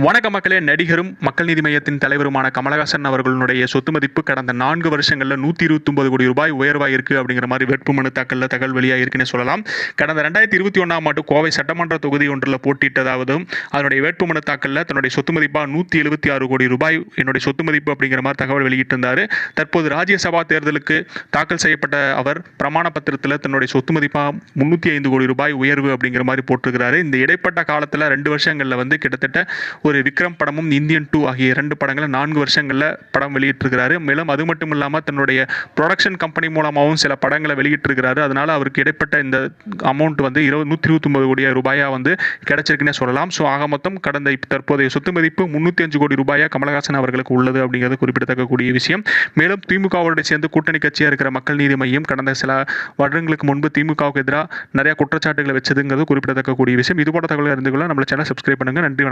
வணக்க மக்களே நடிகரும் மக்கள் நீதி மையத்தின் தலைவருமான கமலஹாசன் அவர்களுடைய சொத்து மதிப்பு கடந்த நான்கு வருஷங்களில் நூற்றி இருபத்தொன்பது கோடி ரூபாய் உயர்வாயிருக்கு அப்படிங்கிற மாதிரி வேட்புமனு தாக்கலில் தகவல் வெளியாகிருக்குன்னு சொல்லலாம். கடந்த ரெண்டாயிரத்தி இருபத்தி ஒன்றாம் ஆண்டு கோவை சட்டமன்ற தொகுதி ஒன்றில் போட்டியிட்டதாவதும் அதனுடைய வேட்புமனு தாக்கலில் தன்னுடைய சொத்து மதிப்பாக நூற்றி எழுபத்தி ஆறு கோடி ரூபாய் என்னுடைய சொத்து மதிப்பு அப்படிங்கிற மாதிரி தகவல் வெளியிட்டிருந்தார். தற்போது ராஜ்யசபா தேர்தலுக்கு தாக்கல் செய்யப்பட்ட அவர் பிரமாண பத்திரத்தில் தன்னுடைய சொத்து மதிப்பாக முந்நூற்றி ஐந்து கோடி ரூபாய் உயர்வு அப்படிங்கிற மாதிரி போட்டிருக்கிறாரு. இந்த இடைப்பட்ட காலத்தில் ரெண்டு வருஷங்களில் வந்து கிட்டத்தட்ட ஒரு விக்ரம் படமும் இந்தியன் டூ ஆகிய இரண்டு படங்களை நான்கு வருஷங்களில் படம் வெளியிட்டிருக்கிறாரு. மேலும் அது மட்டும் இல்லாமல் தன்னுடைய ப்ரொடக்ஷன் கம்பெனி மூலமாகவும் சில படங்களை வெளியிட்டிருக்கிறாரு. அதனால் அவருக்கு இடைப்பட்ட இந்த அமௌண்ட் வந்து இருபது நூற்றி இருபத்தொம்பது கோடி ரூபாயாக வந்து கிடைச்சிருக்குன்னே சொல்லலாம். ஸோ ஆக மொத்தம் கடந்த தற்போதைய சொத்து மதிப்பு முந்நூற்றி அஞ்சு கோடி ரூபாயா கமலஹாசன் அவர்களுக்கு உள்ளது அப்படிங்கிறது குறிப்பிடத்தக்கக்கூடிய விஷயம். மேலும் திமுகவோட சேர்ந்து கூட்டணி கட்சியாக இருக்கிற மக்கள் நீதி மையம் கடந்த சில வருடங்களுக்கு முன்பு திமுகவுக்கு எதிராக நிறைய குற்றச்சாட்டுகளை வச்சதுங்கிறது குறிப்பிடத்தக்கக்கூடிய விஷயம். இது போன்ற தகவல் அறிந்து கொள்ள நம்மள சேனல் சப்ஸ்கிரைப் பண்ணுங்கள் நன்றி வணக்கம்.